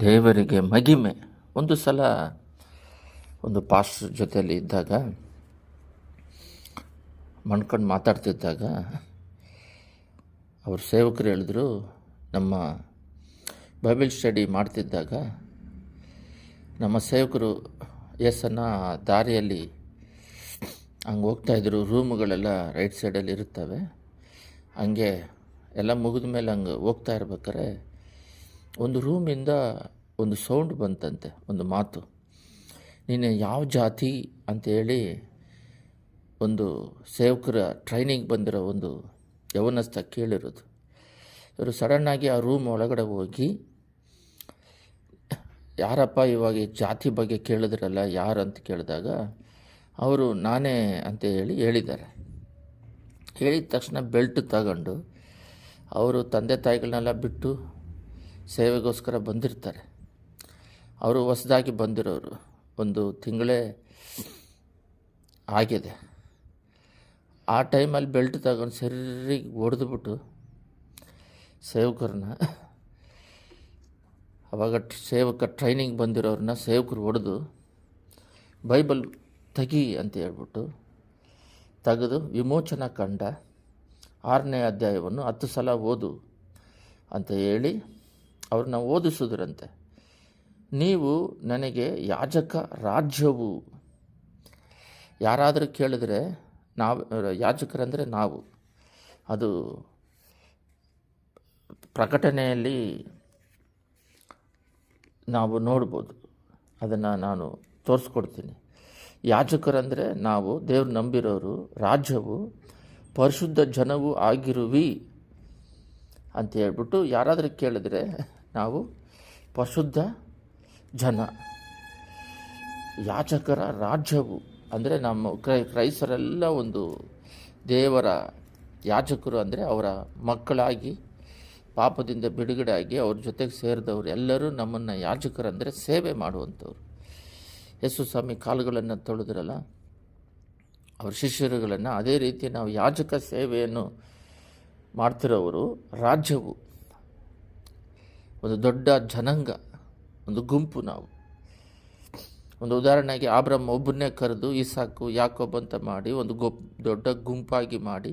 ದೇವರಿಗೆ ಮಗಿಮೆ. ಒಂದು ಸಲ ಒಂದು ಪಾಸ್ಟರ್ ಜೊತೆಯಲ್ಲಿ ಇದ್ದಾಗ, ಮಣ್ಕೊಂಡು ಮಾತಾಡ್ತಿದ್ದಾಗ ಅವ್ರ ಸೇವಕರು ಹೇಳಿದ್ರು, ನಮ್ಮ ಬೈಬಲ್ ಸ್ಟಡಿ ಮಾಡ್ತಿದ್ದಾಗ ನಮ್ಮ ಸೇವಕರು ಯೇಸನ್ನು ದಾರಿಯಲ್ಲಿ ಹಂಗೆ ಹೋಗ್ತಾಯಿದ್ರು ರೂಮುಗಳೆಲ್ಲ ರೈಟ್ ಸೈಡಲ್ಲಿ ಇರುತ್ತವೆ. ಹಂಗೆ ಎಲ್ಲ ಮುಗಿದ ಮೇಲೆ ಹಂಗೆ ಹೋಗ್ತಾ ಇರ್ಬೇಕಾರೆ ಒಂದು ರೂಮಿಂದ ಒಂದು ಸೌಂಡ್ ಬಂತಂತೆ, ಒಂದು ಮಾತು. ನೀನು ಯಾವ ಜಾತಿ ಅಂತೇಳಿ ಒಂದು ಸೇವಕರ ಟ್ರೈನಿಂಗ್ ಬಂದಿರೋ ಒಂದು ಯವನಸ್ಥ ಕೇಳಿರೋದು. ಇವರು ಸಡನ್ನಾಗಿ ಆ ರೂಮ್ ಒಳಗಡೆ ಹೋಗಿ, ಯಾರಪ್ಪ ಇವಾಗ ಜಾತಿ ಬಗ್ಗೆ ಕೇಳಿದ್ರಲ್ಲ ಯಾರು ಅಂತ ಕೇಳಿದಾಗ ಅವರು ನಾನೇ ಅಂತ ಹೇಳಿ ಹೇಳಿದ್ದಾರೆ. ಹೇಳಿದ ತಕ್ಷಣ ಬೆಲ್ಟ್ ತಗೊಂಡು ಅವರು ತಂದೆ ತಾಯಿಗಳನ್ನೆಲ್ಲ ಬಿಟ್ಟು ಸೇವೆಗೋಸ್ಕರ ಬಂದಿರ್ತಾರೆ. ಅವರು ಹೊಸದಾಗಿ ಬಂದಿರೋರು. ಒಂದು ತಿಂಗಳೇ ಆಗಿದೆ. ಆ ಟೈಮಲ್ಲಿ ಬೆಲ್ಟ್ ತಗೊಂಡು ಸರಿಗೆ ಹೊಡೆದ್ಬಿಟ್ಟು ಸೇವಕರನ್ನ, ಅವಾಗ ಸೇವಕ ಟ್ರೈನಿಂಗ್ ಬಂದಿರೋರನ್ನ ಸೇವಕರು ಹೊಡೆದು ಬೈಬಲ್ ತಗಿ ಅಂತ ಹೇಳ್ಬಿಟ್ಟು ತೆಗೆದು ವಿಮೋಚನಾ ಕಂಡ ಆರನೇ ಅಧ್ಯಾಯವನ್ನು ಹತ್ತು ಸಲ ಓದು ಅಂತ ಹೇಳಿ ಅವ್ರನ್ನ ಓದಿಸಿದ್ರಂತೆ. ನೀವು ನನಗೆ ಯಾಜಕ ರಾಜ್ಯವು. ಯಾರಾದರೂ ಕೇಳಿದ್ರೆ ನಾವು, ಯಾಜಕರಂದರೆ ನಾವು. ಅದು ಪ್ರಕಟಣೆಯಲ್ಲಿ ನಾವು ನೋಡ್ಬೋದು. ಅದನ್ನು ನಾನು ತೋರಿಸ್ಕೊಡ್ತೀನಿ. ಯಾಜಕರಂದರೆ ನಾವು, ದೇವ್ರು ನಂಬಿರೋರು, ರಾಜ್ಯವು ಪರಿಶುದ್ಧ ಜನವು ಆಗಿರುವಿ. ಅಂತ ಹೇಳ್ಬಿಟ್ಟು ಯಾರಾದರೂ ಕೇಳಿದ್ರೆ ನಾವು ಪರಿಶುದ್ಧ ಜನ. ಯಾಚಕರ ರಾಜ್ಯವು ಅಂದರೆ ನಮ್ಮ ಕ್ರೈ, ಕ್ರೈಸ್ತರೆಲ್ಲ ಒಂದು ದೇವರ ಯಾಜಕರು ಅಂದರೆ ಅವರ ಮಕ್ಕಳಾಗಿ, ಪಾಪದಿಂದ ಬಿಡುಗಡೆ ಆಗಿ ಅವ್ರ ಜೊತೆಗೆ ಸೇರಿದವರು. ಎಲ್ಲರೂ ನಮ್ಮನ್ನು ಯಾಜಕರಂದರೆ ಸೇವೆ ಮಾಡುವಂಥವ್ರು. ಯೇಸು ಸ್ವಾಮಿ ಕಾಲುಗಳನ್ನು ತೊಳೆದ್ರಲ್ಲ, ಅವ್ರ ಶಿಷ್ಯರುಗಳನ್ನು ಅದೇ ರೀತಿ ನಾವು ಯಾಜಕ ಸೇವೆಯನ್ನು ಮಾಡ್ತಿರೋವರು ರಾಜ್ಯವು. ಒಂದು ದೊಡ್ಡ ಜನಾಂಗ, ಒಂದು ಗುಂಪು ನಾವು. ಒಂದು ಉದಾಹರಣೆಗೆ ಆಬ್ರಹ್ಮ ಒಬ್ಬನ್ನೇ ಕರೆದು ಇಸಾಕು ಯಾಕೊಬ್ಬ ಅಂತ ಮಾಡಿ, ಒಂದು ಗೊಪ್, ದೊಡ್ಡ ಗುಂಪಾಗಿ ಮಾಡಿ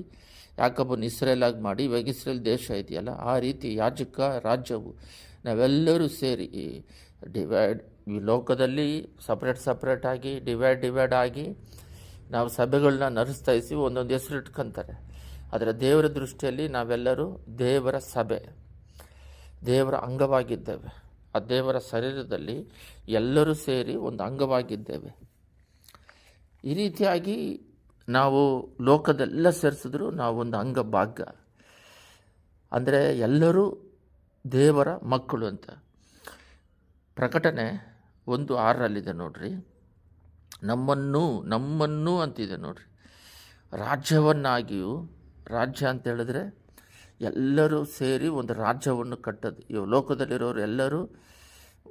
ಯಾಕೊಬ್ಬನ ಇಸ್ರೇಲಾಗಿ ಮಾಡಿ, ಇವಾಗ ಇಸ್ರೇಲ್ ದೇಶ ಇದೆಯಲ್ಲ, ಆ ರೀತಿ ಯಾಜಕ, ರಾಜ್ಯವು ನಾವೆಲ್ಲರೂ ಸೇರಿ ಡಿವೈಡ್, ಈ ಲೋಕದಲ್ಲಿ ಸಪ್ರೇಟ್ ಆಗಿ, ಡಿವೈಡ್ ಡಿವೈಡ್ ಆಗಿ ನಾವು ಸಭೆಗಳನ್ನ ನಡೆಸ್ತಾ ಇಸಿ ಒಂದೊಂದು ಹೆಸರು ಇಟ್ಕೊಂತಾರೆ ಆದರೆ ದೇವರ ದೃಷ್ಟಿಯಲ್ಲಿ ನಾವೆಲ್ಲರೂ ದೇವರ ಸಭೆ. ದೇವರ ಅಂಗವಾಗಿದ್ದೇವೆ. ಆ ದೇವರ ಶರೀರದಲ್ಲಿ ಎಲ್ಲರೂ ಸೇರಿ ಒಂದು ಅಂಗವಾಗಿದ್ದೇವೆ. ಈ ರೀತಿಯಾಗಿ ನಾವು ಲೋಕದೆಲ್ಲ ಸೇರಿಸಿದ್ರು ನಾವು ಒಂದು ಅಂಗ ಭಾಗ ಅಂದರೆ ಎಲ್ಲರೂ ದೇವರ ಮಕ್ಕಳು ಅಂತ. ಪ್ರಕಟಣೆ ಒಂದು ಆರಲ್ಲಿದೆ ನೋಡ್ರಿ. ನಮ್ಮನ್ನು ನಮ್ಮನ್ನು ಅಂತಿದೆ ನೋಡ್ರಿ. ರಾಜ್ಯವನ್ನಾಗಿಯೂ ರಾಜ್ಯ ಅಂತ ಹೇಳಿದ್ರೆ ಎಲ್ಲರೂ ಸೇರಿ ಒಂದು ರಾಜ್ಯವನ್ನು ಕಟ್ಟೋದು. ಇವು ಲೋಕದಲ್ಲಿರೋರು ಎಲ್ಲರೂ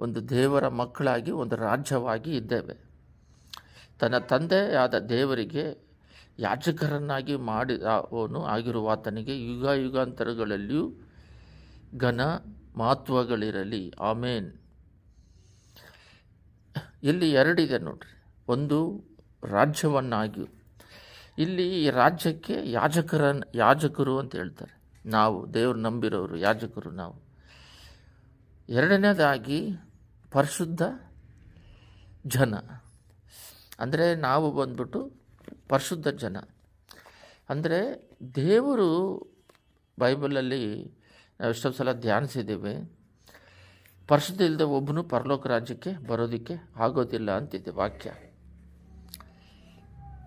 ಒಂದು ದೇವರ ಮಕ್ಕಳಾಗಿ ಒಂದು ರಾಜ್ಯವಾಗಿ ಇದ್ದೇವೆ. ತನ್ನ ತಂದೆಯಾದ ದೇವರಿಗೆ ಯಾಜಕರನ್ನಾಗಿ ಮಾಡಿ ಅವನು ಆಗಿರುವ ಆತನಿಗೆ ಯುಗ ಯುಗಾಂತರಗಳಲ್ಲಿಯೂ ಘನ ಮಹತ್ವಗಳಿರಲಿ. ಆಮೇನ್. ಇಲ್ಲಿ ಎರಡಿದೆ ನೋಡ್ರಿ. ಒಂದು ರಾಜ್ಯವನ್ನಾಗಿ. ಇಲ್ಲಿ ಈ ರಾಜ್ಯಕ್ಕೆ ಯಾಜಕರ ಯಾಜಕರು ಅಂತ ಹೇಳ್ತಾರೆ. ನಾವು, ದೇವರು ನಂಬಿರೋರು, ಯಾಜಕರು ನಾವು. ಎರಡನೇದಾಗಿ ಪರಿಶುದ್ಧ ಜನ. ಅಂದರೆ ನಾವು ಬಂದ್ಬಿಟ್ಟು ಪರಿಶುದ್ಧ ಜನ. ಅಂದರೆ ದೇವರು ಬೈಬಲಲ್ಲಿ ನಾವು ಎಷ್ಟೊಂದು ಸಲ ಧ್ಯಾನಿಸಿದ್ದೀವಿ. ಪರಿಶುದ್ಧ ಇಲ್ಲದೆ ಒಬ್ಬನು ಪರಲೋಕ ರಾಜ್ಯಕ್ಕೆ ಬರೋದಕ್ಕೆ ಆಗೋದಿಲ್ಲ ಅಂತಿದೆ ವಾಕ್ಯ.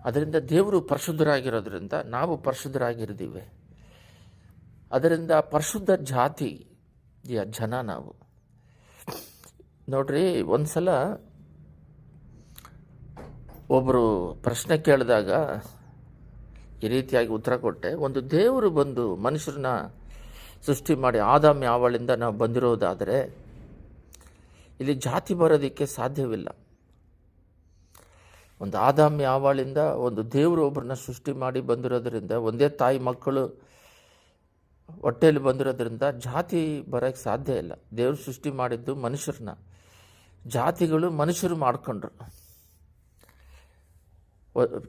ಅದರಿಂದ ದೇವರು ಪರಿಶುದ್ಧರಾಗಿರೋದ್ರಿಂದ ನಾವು ಪರಿಶುದ್ಧರಾಗಿರ್ತೀವಿ. ಅದರಿಂದ ಪರಿಶುದ್ಧ ಜಾತಿ ಜನ ನಾವು. ನೋಡ್ರಿ ಒಂದು ಸಲ ಒಬ್ಬರು ಪ್ರಶ್ನೆ ಕೇಳಿದಾಗ ಈ ರೀತಿಯಾಗಿ ಉತ್ತರ ಕೊಟ್ಟೆ. ಒಂದು ದೇವರು ಬಂದು ಮನುಷ್ಯರನ್ನ ಸೃಷ್ಟಿ ಮಾಡಿ ಆದಾಮ್ ಯಾವಳಿಂದ ನಾವು ಬಂದಿರೋದಾದರೆ ಇಲ್ಲಿ ಜಾತಿ ಬರೋದಕ್ಕೆ ಸಾಧ್ಯವಿಲ್ಲ. ಒಂದು ಆದಾಮ್ ಯಾವಳಿಂದ ಒಂದು ದೇವರು ಒಬ್ಬರನ್ನ ಸೃಷ್ಟಿ ಮಾಡಿ ಬಂದಿರೋದರಿಂದ ಒಂದೇ ತಾಯಿ ಮಕ್ಕಳು ಹೊಟ್ಟೆಯಲ್ಲಿ ಬಂದಿರೋದ್ರಿಂದ ಜಾತಿ ಬರೋಕ್ಕೆ ಸಾಧ್ಯ ಇಲ್ಲ. ದೇವರು ಸೃಷ್ಟಿ ಮಾಡಿದ್ದು ಮನುಷ್ಯರನ್ನ. ಜಾತಿಗಳು ಮನುಷ್ಯರು ಮಾಡಿಕೊಂಡ್ರು.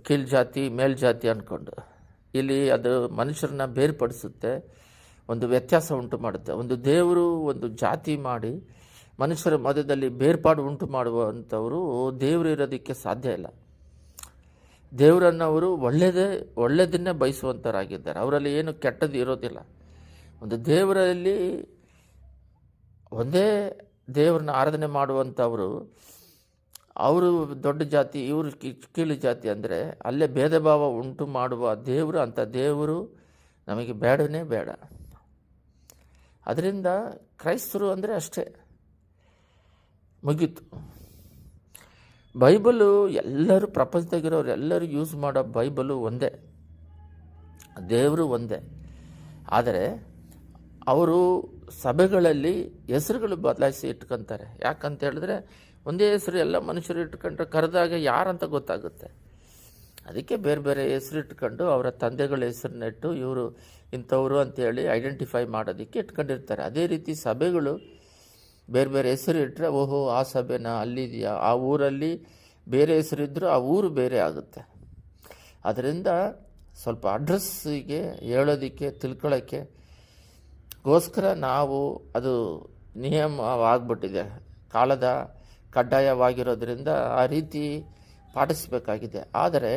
ಕೀಳ್ ಜಾತಿ, ಮೇಲ್ ಜಾತಿ ಅಂದ್ಕೊಂಡು ಇಲ್ಲಿ ಅದು ಮನುಷ್ಯರನ್ನ ಬೇರ್ಪಡಿಸುತ್ತೆ. ಒಂದು ವ್ಯತ್ಯಾಸ ಉಂಟು ಮಾಡುತ್ತೆ. ಒಂದು ದೇವರು ಒಂದು ಜಾತಿ ಮಾಡಿ ಮನುಷ್ಯರ ಮಧ್ಯದಲ್ಲಿ ಬೇರ್ಪಾಡು ಉಂಟು ಮಾಡುವಂಥವರು ದೇವರು ಇರೋದಕ್ಕೆ ಸಾಧ್ಯ ಇಲ್ಲ. ದೇವರನ್ನವರು ಒಳ್ಳೆಯದೇ ಒಳ್ಳೆಯದನ್ನೇ ಬಯಸುವಂಥರಾಗಿದ್ದಾರೆ ಅವರಲ್ಲಿ ಏನು ಕೆಟ್ಟದ್ದು ಇರೋದಿಲ್ಲ. ಒಂದು ದೇವರಲ್ಲಿ ಒಂದೇ ದೇವರನ್ನ ಆರಾಧನೆ ಮಾಡುವಂಥವರು, ಅವರು ದೊಡ್ಡ ಜಾತಿ, ಇವರು ಕೀಳು ಜಾತಿ ಅಂದರೆ ಅಲ್ಲೇ ಭೇದ ಭಾವ ಉಂಟು ಮಾಡುವ ದೇವರು ಅಂಥ ದೇವರು ನಮಗೆ ಬೇಡನೇ ಬೇಡ. ಅದರಿಂದ ಕ್ರೈಸ್ತರು ಅಂದರೆ ಅಷ್ಟೇ. ಮುಗೀತು. ಬೈಬಲು ಎಲ್ಲರೂ ಪ್ರಪಂಚದಾಗಿರೋರು ಎಲ್ಲರೂ ಯೂಸ್ ಮಾಡೋ ಬೈಬಲು ಒಂದೇ. ದೇವರು ಒಂದೇ. ಆದರೆ ಅವರು ಸಭೆಗಳಲ್ಲಿ ಹೆಸರುಗಳು ಬದಲಾಯಿಸಿ ಇಟ್ಕೊತಾರೆ. ಯಾಕಂತ ಹೇಳಿದ್ರೆ ಒಂದೇ ಹೆಸರು ಎಲ್ಲ ಮನುಷ್ಯರು ಇಟ್ಕೊಂಡ್ರೆ ಕರೆದಾಗ ಯಾರಂತ ಗೊತ್ತಾಗುತ್ತೆ. ಅದಕ್ಕೆ ಬೇರೆ ಬೇರೆ ಹೆಸರು ಇಟ್ಕೊಂಡು ಅವರ ತಂದೆಗಳ ಹೆಸರನ್ನಿಟ್ಟು ಇವರು ಇಂಥವರು ಅಂತೇಳಿ ಐಡೆಂಟಿಫೈ ಮಾಡೋದಕ್ಕೆ ಇಟ್ಕೊಂಡಿರ್ತಾರೆ. ಅದೇ ರೀತಿ ಸಭೆಗಳು ಬೇರೆ ಬೇರೆ ಹೆಸರು ಇಟ್ಟರೆ ಓಹೋ, ಆ ಸಭೆನ, ಅಲ್ಲಿದೆಯಾ, ಆ ಊರಲ್ಲಿ ಬೇರೆ ಹೆಸರಿದ್ದರೂ ಆ ಊರು ಬೇರೆ ಆಗುತ್ತೆ. ಅದರಿಂದ ಸ್ವಲ್ಪ ಅಡ್ರೆಸ್ಸಿಗೆ ಹೇಳೋದಕ್ಕೆ ತಿಳ್ಕೊಳ್ಳೋಕ್ಕೆ ಗೋಸ್ಕರ ನಾವು ಅದು ನಿಯಮವಾಗ್ಬಿಟ್ಟಿದೆ. ಕಾಲದ ಕಡ್ಡಾಯವಾಗಿರೋದ್ರಿಂದ ಆ ರೀತಿ ಪಾಠಿಸಬೇಕಾಗಿದೆ ಆದರೆ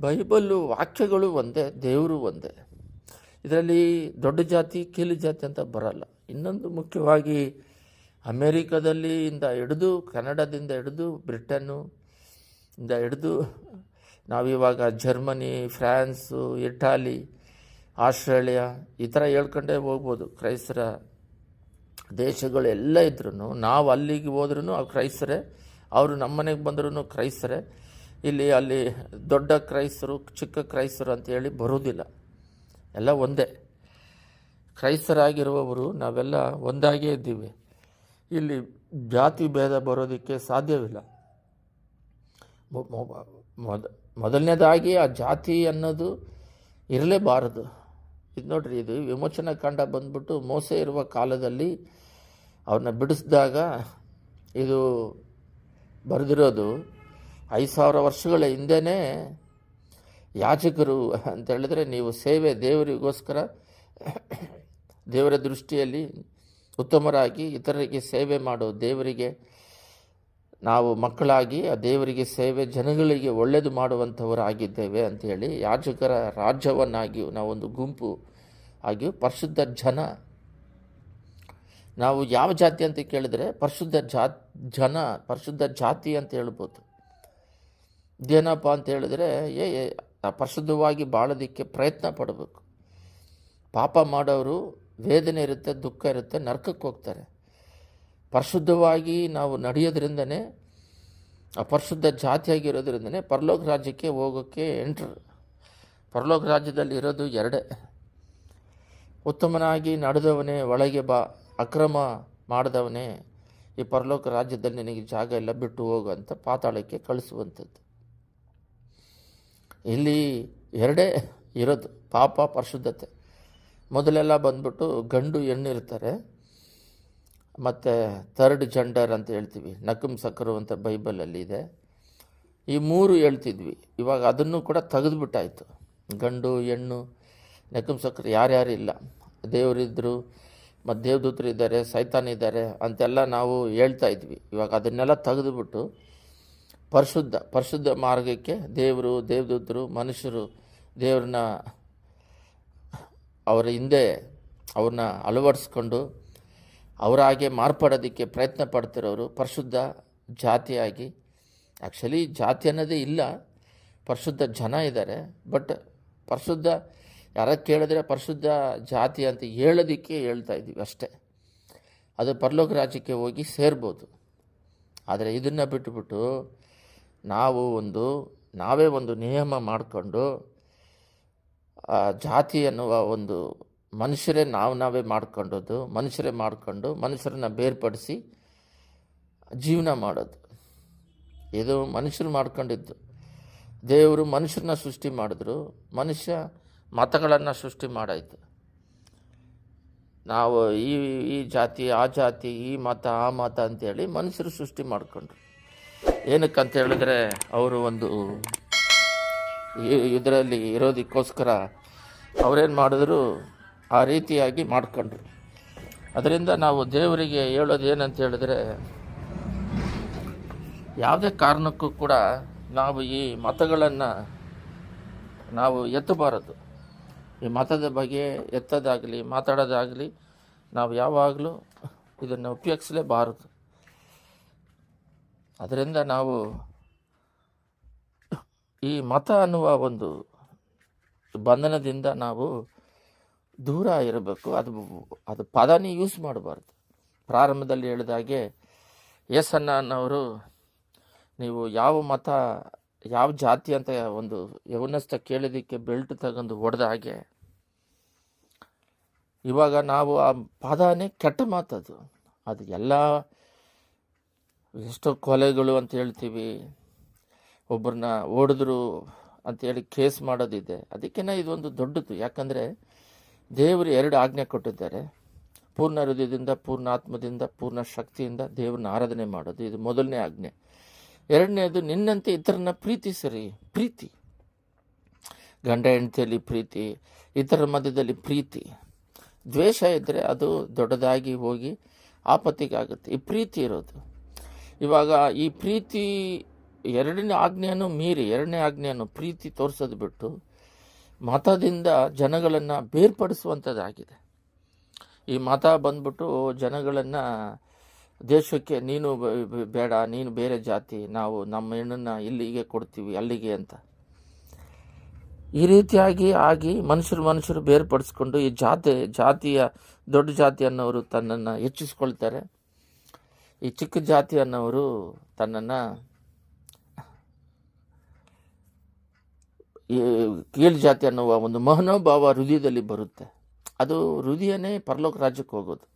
ಬೈಬಲ್ಲು ವಾಕ್ಯಗಳು ಒಂದೇ, ದೇವರು ಒಂದೇ. ಇದರಲ್ಲಿ ದೊಡ್ಡ ಜಾತಿ, ಕೀಲು ಜಾತಿ ಅಂತ ಬರಲ್ಲ. ಇನ್ನೊಂದು ಮುಖ್ಯವಾಗಿ ಅಮೇರಿಕಾದಲ್ಲಿ ಇಂದ ಹಿಡಿದು, ಕನ್ನಡದಿಂದ ಹಿಡಿದು, ಬ್ರಿಟನ್ನು ಇಂದ ಹಿಡಿದು, ನಾವಿವಾಗ ಜರ್ಮನಿ, ಫ್ರಾನ್ಸು, ಇಟಾಲಿ ಆಸ್ಟ್ರೇಲಿಯಾ, ಈ ಥರ ಹೇಳ್ಕೊಂಡೇ ಹೋಗ್ಬೋದು. ಕ್ರೈಸ್ತರ ದೇಶಗಳು ಎಲ್ಲ ಇದ್ರೂ ನಾವು ಅಲ್ಲಿಗೆ ಹೋದ್ರೂ ಅವ್ರು ಕ್ರೈಸ್ತರೇ, ಅವರು ನಮ್ಮ ಮನೆಗೆ ಬಂದ್ರೂ ಕ್ರೈಸ್ತರೇ. ಇಲ್ಲಿ, ಅಲ್ಲಿ ದೊಡ್ಡ ಕ್ರೈಸ್ತರು, ಚಿಕ್ಕ ಕ್ರೈಸ್ತರು ಅಂತೇಳಿ ಬರೋದಿಲ್ಲ ಎಲ್ಲ ಒಂದೇ. ಕ್ರೈಸ್ತರಾಗಿರುವವರು ನಾವೆಲ್ಲ ಒಂದಾಗೇ ಇದ್ದೀವಿ. ಇಲ್ಲಿ ಜಾತಿ ಭೇದ ಬರೋದಕ್ಕೆ ಸಾಧ್ಯವಿಲ್ಲ. ಮೊದ, ಮೊದಲನೇದಾಗಿ ಆ ಜಾತಿ ಅನ್ನೋದು ಇರಲೇಬಾರದು. ಇದು ನೋಡ್ರಿ, ಇದು ವಿಮೋಚನಾ ಕಾಂಡ ಬಂದ್ಬಿಟ್ಟು ಮೋಸ ಇರುವ ಕಾಲದಲ್ಲಿ ಅವ್ರನ್ನ ಬಿಡಿಸಿದಾಗ ಇದು ಬರೆದಿರೋದು, ಐದು ಸಾವಿರ ವರ್ಷಗಳ ಹಿಂದೆ ಯಾಚಕರು ಅಂತ ಹೇಳಿದ್ರೆ ನೀವು ಸೇವೆ ದೇವರಿಗೋಸ್ಕರ, ದೇವರ ದೃಷ್ಟಿಯಲ್ಲಿ ಉತ್ತಮರಾಗಿ ಇತರರಿಗೆ ಸೇವೆ ಮಾಡೋ ದೇವರಿಗೆ ನಾವು ಮಕ್ಕಳಾಗಿ ಆ ದೇವರಿಗೆ ಸೇವೆ, ಜನಗಳಿಗೆ ಒಳ್ಳೆಯದು ಮಾಡುವಂಥವರಾಗಿದ್ದೇವೆ ಅಂಥೇಳಿ ಯಾಜಕರ ರಾಜ್ಯವನ್ನಾಗಿಯೂ ನಾವೊಂದು ಗುಂಪು ಆಗಿಯೂ ಪರಿಶುದ್ಧ ಜನ. ನಾವು ಯಾವ ಜಾತಿ ಅಂತ ಕೇಳಿದರೆ ಪರಿಶುದ್ಧ ಜಾ, ಜನ, ಪರಿಶುದ್ಧ ಜಾತಿ ಅಂತ ಹೇಳ್ಬೋದು. ಇದೇನಪ್ಪ ಅಂತ ಹೇಳಿದ್ರೆ ಏ ಪರಿಶುದ್ಧವಾಗಿ ಬಾಳೋದಕ್ಕೆ ಪ್ರಯತ್ನ ಪಡಬೇಕು. ಪಾಪ ಮಾಡೋರು ವೇದನೆ ಇರುತ್ತೆ, ದುಃಖ ಇರುತ್ತೆ, ನರಕಕ್ಕೆ ಹೋಗ್ತಾರೆ. ಪರಿಶುದ್ಧವಾಗಿ ನಾವು ನಡೆಯೋದ್ರಿಂದನೇ, ಅಪರಿಶುದ್ಧ ಪರಿಶುದ್ಧ ಜಾತಿಯಾಗಿರೋದ್ರಿಂದನೇ ಪರಲೋಕ ರಾಜ್ಯಕ್ಕೆ ಹೋಗೋಕ್ಕೆ ಎಂಟ್ರ್. ಪರಲೋಕ ರಾಜ್ಯದಲ್ಲಿ ಇರೋದು ಎರಡೇ. ಉತ್ತಮನಾಗಿ ನಡೆದವನೇ ಒಳಗೆ ಬಾ, ಅಕ್ರಮ ಮಾಡಿದವನೇ ಈ ಪರಲೋಕ ರಾಜ್ಯದಲ್ಲಿ ನಿನಗೆ ಜಾಗ ಎಲ್ಲ ಬಿಟ್ಟು ಹೋಗುವಂಥ ಪಾತಾಳಕ್ಕೆ ಕಳಿಸುವಂಥದ್ದು. ಇಲ್ಲಿ ಎರಡೇ ಇರೋದು ಪಾಪ ಪರಿಶುದ್ಧತೆ. ಮೊದಲೆಲ್ಲ ಬಂದ್ಬಿಟ್ಟು ಗಂಡು ಹೆಣ್ಣು ಇರ್ತಾರೆ ಮತ್ತು ಥರ್ಡ್ ಜೆಂಡರ್ ಅಂತ ಹೇಳ್ತೀವಿ. ನಕುಂಸಕರು ಅಂತ ಬೈಬಲಲ್ಲಿ ಇದೆ. ಈ ಮೂರು ಹೇಳ್ತಿದ್ವಿ. ಇವಾಗ ಅದನ್ನು ಕೂಡ ತೆಗೆದುಬಿಟ್ಟಾಯಿತು. ಗಂಡು, ಹೆಣ್ಣು ನಕುಂಸಕರು ಯಾರ್ಯಾರು ಇಲ್ಲ. ದೇವರಿದ್ದರು ಮತ್ತು ದೇವದೂತರು ಇದ್ದಾರೆ, ಸೈತಾನ್ ಇದ್ದಾರೆ ಅಂತೆಲ್ಲ ನಾವು ಹೇಳ್ತಾ ಇದ್ವಿ. ಇವಾಗ ಅದನ್ನೆಲ್ಲ ತೆಗೆದುಬಿಟ್ಟು ಪರಿಶುದ್ಧ ಪರಿಶುದ್ಧ ಮಾರ್ಗಕ್ಕೆ ದೇವರು, ದೇವದೂತರು, ಮನುಷ್ಯರು ದೇವ್ರನ್ನ ಅವರ ಹಿಂದೆ ಅವ್ರನ್ನ ಅಳವಡಿಸ್ಕೊಂಡು ಅವರಾಗೆ ಮಾರ್ಪಡೋದಕ್ಕೆ ಪ್ರಯತ್ನ ಪಡ್ತಿರೋರು ಪರಿಶುದ್ಧ ಜಾತಿಯಾಗಿ. ಆ್ಯಕ್ಚುಲಿ ಜಾತಿ ಅನ್ನೋದೇ ಇಲ್ಲ. ಪರಿಶುದ್ಧ ಜನ ಇದ್ದಾರೆ. ಬಟ್ ಪರಿಶುದ್ಧ ಯಾರ ಕೇಳಿದ್ರೆ ಪರಿಶುದ್ಧ ಜಾತಿ ಅಂತ ಹೇಳೋದಕ್ಕೆ ಹೇಳ್ತಾ ಇದ್ದೀವಿ ಅಷ್ಟೇ. ಅದು ಪರಲೋಕ ರಾಜ್ಯಕ್ಕೆ ಹೋಗಿ ಸೇರ್ಬೋದು. ಆದರೆ ಇದನ್ನು ಬಿಟ್ಟುಬಿಟ್ಟು ನಾವು ಒಂದು, ನಾವೇ ಒಂದು ನಿಯಮ ಮಾಡಿಕೊಂಡು ಜಾತಿ ಅನ್ನುವ ಒಂದು ಮನುಷ್ಯರೇ ನಾವು ನಾವೇ ಮಾಡ್ಕೊಂಡದ್ದು, ಮನುಷ್ಯರೇ ಮಾಡಿಕೊಂಡು ಮನುಷ್ಯರನ್ನ ಬೇರ್ಪಡಿಸಿ ಜೀವನ ಮಾಡೋದು. ಇದು ಮನುಷ್ಯರು ಮಾಡ್ಕೊಂಡಿದ್ದು. ದೇವರು ಮನುಷ್ಯರನ್ನ ಸೃಷ್ಟಿ ಮಾಡಿದ್ರು, ಮನುಷ್ಯ ಮತಗಳನ್ನು ಸೃಷ್ಟಿ ಮಾಡಾಯಿತು. ನಾವು ಈ ಈ ಜಾತಿ, ಆ ಜಾತಿ, ಈ ಮತ, ಆ ಮತ ಅಂತೇಳಿ ಮನುಷ್ಯರು ಸೃಷ್ಟಿ ಮಾಡಿಕೊಂಡ್ರು. ಏನಕ್ಕಂತ ಹೇಳಿದ್ರೆ ಅವರು ಒಂದು ಇದರಲ್ಲಿ ಇರೋದಕ್ಕೋಸ್ಕರ ಅವರೇನು ಮಾಡಿದ್ರು ಆ ರೀತಿಯಾಗಿ ಮಾಡ್ಕೊಂಡ್ರು. ಅದರಿಂದ ನಾವು ದೇವರಿಗೆ ಹೇಳೋದು ಏನಂತ ಹೇಳಿದ್ರೆ, ಯಾವುದೇ ಕಾರಣಕ್ಕೂ ಕೂಡ ನಾವು ಈ ಮತಗಳನ್ನು ನಾವು ಎತ್ತಬಾರದು. ಈ ಮತದ ಬಗ್ಗೆ ಎತ್ತದಾಗಲಿ, ಮಾತಾಡೋದಾಗಲಿ ನಾವು ಯಾವಾಗಲೂ ಇದನ್ನು ಉಪಯೋಗಿಸಲೇಬಾರದು. ಅದರಿಂದ ನಾವು ಈ ಮತ ಅನ್ನುವ ಒಂದು ಬಂಧನದಿಂದ ನಾವು ದೂರ ಇರಬೇಕು. ಅದು ಅದು ಪದನೇ ಯೂಸ್ ಮಾಡಬಾರ್ದು. ಪ್ರಾರಂಭದಲ್ಲಿ ಹೇಳಿದಾಗೆ ಎಸ್ ಅನ್ನವರು ನೀವು ಯಾವ ಮತ, ಯಾವ ಜಾತಿ ಅಂತ ಒಂದು ಯವನಸ್ಥ ಕೇಳಿದ್ದಕ್ಕೆ ಬೆಲ್ಟ್ ತಗೊಂಡು ಹೊಡೆದ ಹಾಗೆ ಇವಾಗ ನಾವು ಆ ಪದನೇ ಕೆಟ್ಟ ಮಾತದು. ಅದು ಎಲ್ಲ ಎಷ್ಟೋ ಕೊಲೆಗಳು ಅಂತ ಹೇಳ್ತೀವಿ. ಒಬ್ಬರನ್ನ ಓಡಿದ್ರು ಅಂತೇಳಿ ಕೇಸ್ ಮಾಡೋದಿದೆ. ಅದಕ್ಕಿಂತ ಇದೊಂದು ದೊಡ್ಡದು. ಯಾಕಂದರೆ ದೇವರು ಎರಡು ಆಜ್ಞೆ ಕೊಟ್ಟಿದ್ದಾರೆ. ಪೂರ್ಣ ಹೃದಯದಿಂದ, ಪೂರ್ಣ ಆತ್ಮದಿಂದ, ಪೂರ್ಣ ಶಕ್ತಿಯಿಂದ ದೇವ್ರನ್ನ ಆರಾಧನೆ ಮಾಡೋದು. ಇದು ಮೊದಲನೇ ಆಜ್ಞೆ. ಎರಡನೇದು, ನಿನ್ನಂತೆ ಇತರನ್ನ ಪ್ರೀತಿಸಿರಿ. ಪ್ರೀತಿ. ಗಂಡ ಹೆಂಡತಿಯಲ್ಲಿ ಪ್ರೀತಿ, ಇತರ ಮಧ್ಯದಲ್ಲಿ ಪ್ರೀತಿ. ದ್ವೇಷ ಇದ್ದರೆ ಅದು ದೊಡ್ಡದಾಗಿ ಹೋಗಿ ಆಪತ್ತಿಗಾಗುತ್ತೆ. ಈ ಪ್ರೀತಿ ಇರೋದು. ಇವಾಗ ಈ ಪ್ರೀತಿ ಎರಡನೇ ಆಜ್ಞೆಯನ್ನು ಮೀರಿ, ಎರಡನೇ ಆಜ್ಞೆಯನ್ನು ಪ್ರೀತಿ ತೋರಿಸೋದು ಬಿಟ್ಟು ಮತದಿಂದ ಜನಗಳನ್ನು ಬೇರ್ಪಡಿಸುವಂಥದ್ದಾಗಿದೆ ಈ ಮತ ಬಂದ್ಬಿಟ್ಟು ಜನಗಳನ್ನು ದೇಶಕ್ಕೆ ನೀನು ಬೇಡ, ನೀನು ಬೇರೆ ಜಾತಿ, ನಾವು ನಮ್ಮ ಹೆಣ್ಣನ್ನು ಇಲ್ಲಿಗೆ ಕೊಡ್ತೀವಿ, ಅಲ್ಲಿಗೆ ಅಂತ. ಈ ರೀತಿಯಾಗಿ ಆಗಿ ಮನುಷ್ಯರು ಮನುಷ್ಯರು ಬೇರ್ಪಡಿಸ್ಕೊಂಡು ಈ ಜಾತಿ, ಜಾತಿಯ, ದೊಡ್ಡ ಜಾತಿ ಅನ್ನೋರು ತನ್ನನ್ನು ಹೆಚ್ಚಿಸ್ಕೊಳ್ತಾರೆ. ಈ ಚಿಕ್ಕ ಜಾತಿ ಅನ್ನೋರು ತನ್ನನ್ನು ಕೀಳು ಜಾತಿ ಅನ್ನುವ ಒಂದು ಮಹನೋಭಾವ ಹೃದಯದಲ್ಲಿ ಬರುತ್ತೆ. ಅದು ಹೃದಯನೇ ಪರಲೋಕ ರಾಜ್ಯಕ್ಕೆ ಹೋಗೋದು.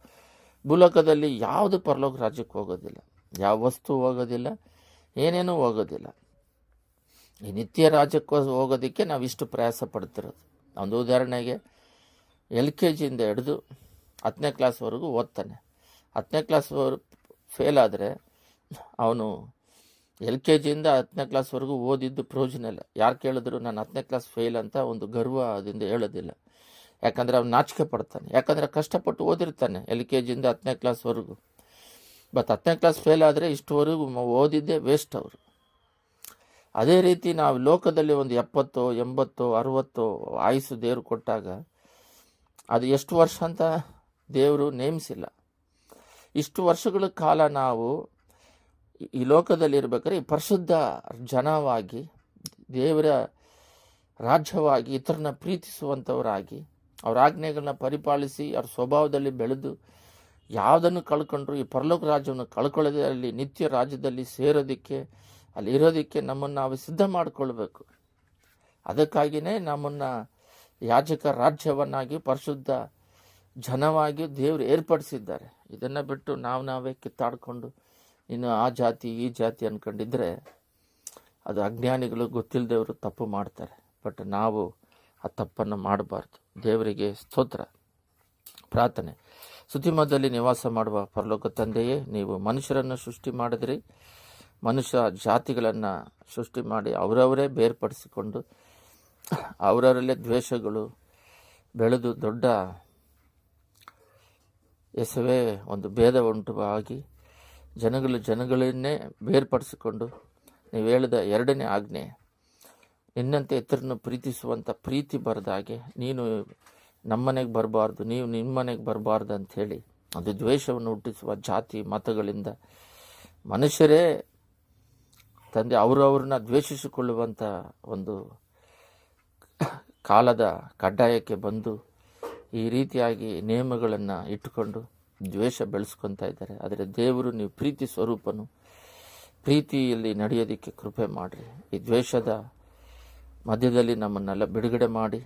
ಭೂಲೋಕದಲ್ಲಿ ಯಾವುದು ಪರಲೋಕ ರಾಜ್ಯಕ್ಕೆ ಹೋಗೋದಿಲ್ಲ. ಯಾವ ವಸ್ತು ಹೋಗೋದಿಲ್ಲ, ಏನೇನೂ ಹೋಗೋದಿಲ್ಲ. ಈ ನಿತ್ಯ ರಾಜ್ಯಕ್ಕೆ ಹೋಗೋದಕ್ಕೆ ನಾವು ಇಷ್ಟು ಪ್ರಯಾಸ ಪಡ್ತಿರೋದು. ಒಂದು ಉದಾಹರಣೆಗೆ ಎಲ್ ಕೆ ಜಿಯಿಂದ ಹಿಡಿದು ಹತ್ತನೇ ಕ್ಲಾಸ್ವರೆಗೂ ಓದ್ತಾನೆ. ಹತ್ತನೇ ಕ್ಲಾಸ್ವರೆಗೂ ಫೇಲ್ ಆದರೆ ಅವನು ಎಲ್ ಕೆ ಜಿಯಿಂದ ಹತ್ತನೇ ಕ್ಲಾಸ್ವರೆಗೂ ಓದಿದ್ದು ಪ್ರಯೋಜನ ಇಲ್ಲ. ಯಾರು ಕೇಳಿದ್ರು ನಾನು ಹತ್ತನೇ ಕ್ಲಾಸ್ ಫೇಲ್ ಅಂತ ಒಂದು ಗರ್ವದಿಂದ ಹೇಳೋದಿಲ್ಲ. ಯಾಕಂದರೆ ಅವ್ನು ನಾಚಿಕೆ ಪಡ್ತಾನೆ. ಯಾಕಂದರೆ ಕಷ್ಟಪಟ್ಟು ಓದಿರ್ತಾನೆ ಎಲ್ ಕೆ ಜಿಯಿಂದ ಹತ್ತನೇ ಕ್ಲಾಸ್ವರೆಗೂ. ಬಟ್ ಹತ್ತನೇ ಕ್ಲಾಸ್ ಫೇಲ್ ಆದರೆ ಇಷ್ಟುವರೆಗೂ ಓದಿದ್ದೇ ವೇಸ್ಟ್ ಅವರು. ಅದೇ ರೀತಿ ನಾವು ಲೋಕದಲ್ಲಿ ಒಂದು ಎಪ್ಪತ್ತು, ಎಂಬತ್ತು, ಅರುವತ್ತು ಆಯುಸ್ಸು ದೇವರು ಕೊಟ್ಟಾಗ ಅದು ಎಷ್ಟು ವರ್ಷ ಅಂತ ದೇವರು ನೇಮಿಸಿಲ್ಲ. ಇಷ್ಟು ವರ್ಷಗಳ ಕಾಲ ನಾವು ಈ- ಲೋಕದಲ್ಲಿ ಇರ್ಬೇಕಾದ್ರೆ ಈ ಪರಿಶುದ್ಧ ಜನವಾಗಿ, ದೇವರ ರಾಜ್ಯವಾಗಿ, ಇತರನ್ನ ಪ್ರೀತಿಸುವಂಥವರಾಗಿ, ಅವ್ರ ಆಜ್ಞೆಗಳನ್ನ ಪರಿಪಾಲಿಸಿ, ಅವ್ರ ಸ್ವಭಾವದಲ್ಲಿ ಬೆಳೆದು ಯಾವುದನ್ನು ಕಳ್ಕೊಂಡ್ರು, ಈ ಪರಲೋಕ ರಾಜ್ಯವನ್ನು ಕಳ್ಕೊಳ್ಳೋದೇ ಅಲ್ಲಿ ನಿತ್ಯ ರಾಜ್ಯದಲ್ಲಿ ಸೇರೋದಕ್ಕೆ, ಅಲ್ಲಿ ಇರೋದಕ್ಕೆ ನಮ್ಮನ್ನು ನಾವು ಸಿದ್ಧ ಮಾಡಿಕೊಳ್ಬೇಕು. ಅದಕ್ಕಾಗಿಯೇ ನಮ್ಮನ್ನು ಯಾಜಕ ರಾಜ್ಯವನ್ನಾಗಿ, ಪರಿಶುದ್ಧ ಜನವಾಗಿ ದೇವರು ಏರ್ಪಡಿಸಿದ್ದಾರೆ. ಇದನ್ನು ಬಿಟ್ಟು ನಾವು ನಾವೇ ಕಿತ್ತಾಡಿಕೊಂಡು ಇನ್ನು ಆ ಜಾತಿ, ಈ ಜಾತಿ ಅಂದ್ಕೊಂಡಿದ್ರೆ ಅದು ಅಜ್ಞಾನಿಗಳು ಗೊತ್ತಿಲ್ಲದವರು ತಪ್ಪು ಮಾಡ್ತಾರೆ. ಬಟ್ ನಾವು ಆ ತಪ್ಪನ್ನು ಮಾಡಬಾರ್ದು. ದೇವರಿಗೆ ಸ್ತೋತ್ರ, ಪ್ರಾರ್ಥನೆ. ಸುತಿಮದಲ್ಲಿ ನಿವಾಸ ಮಾಡುವ ಪರಲೋಕ ತಂದೆಯೇ, ನೀವು ಮನುಷ್ಯರನ್ನು ಸೃಷ್ಟಿ ಮಾಡಿದ್ರಿ. ಮನುಷ್ಯ ಜಾತಿಗಳನ್ನು ಸೃಷ್ಟಿ ಮಾಡಿ ಅವರವರೇ ಬೇರ್ಪಡಿಸಿಕೊಂಡು ಅವರವರಲ್ಲೇ ದ್ವೇಷಗಳು ಬೆಳೆದು ದೊಡ್ಡ ಎಸವೇ, ಒಂದು ಭೇದ ಉಂಟು ಆಗಿ ಜನಗಳು ಜನಗಳನ್ನೇ ಬೇರ್ಪಡಿಸಿಕೊಂಡು ನೀವು ಹೇಳಿದ ಎರಡನೇ ಆಜ್ಞೆ, ನಿನ್ನಂತೆ ಇತರನ್ನು ಪ್ರೀತಿಸುವಂಥ ಪ್ರೀತಿ ಬರದ ಹಾಗೆ ನೀನು ನಮ್ಮನೆಗೆ ಬರಬಾರ್ದು, ನೀವು ನಿಮ್ಮ ಮನೆಗೆ ಬರಬಾರ್ದು ಅಂಥೇಳಿ ಅದು ದ್ವೇಷವನ್ನು ಹುಟ್ಟಿಸುವ ಜಾತಿ ಮತಗಳಿಂದ ಮನುಷ್ಯರೇ ತಂದೆ ಅವರವ್ರನ್ನ ದ್ವೇಷಿಸಿಕೊಳ್ಳುವಂಥ ಒಂದು ಕಾಲದ ಕಡ್ಡಾಯಕ್ಕೆ ಬಂದು ಈ ರೀತಿಯಾಗಿ ನಿಯಮಗಳನ್ನು ಇಟ್ಟುಕೊಂಡು ದ್ವೇಷ ಬೆಳೆಸ್ಕೊತಾ ಇದ್ದಾರೆ. ಆದರೆ ದೇವರು ನೀವು ಪ್ರೀತಿ ಸ್ವರೂಪನು, ಪ್ರೀತಿಯಲ್ಲಿ ನಡೆಯೋದಕ್ಕೆ ಕೃಪೆ ಮಾಡಿರಿ. ಈ ದ್ವೇಷದ ಮಧ್ಯದಲ್ಲಿ ನಮ್ಮನ್ನೆಲ್ಲ ಬಿಡುಗಡೆ ಮಾಡಿ,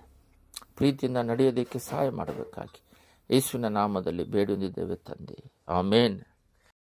ಪ್ರೀತಿಯಿಂದ ನಡೆಯೋದಕ್ಕೆ ಸಹಾಯ ಮಾಡಬೇಕಾಗಿ. ಯೇಸುವಿನ ನಾಮದಲ್ಲಿ ಬೇಡೊಂದಿದ್ದೇವೆ ತಂದೆ. ಆಮೇನ್.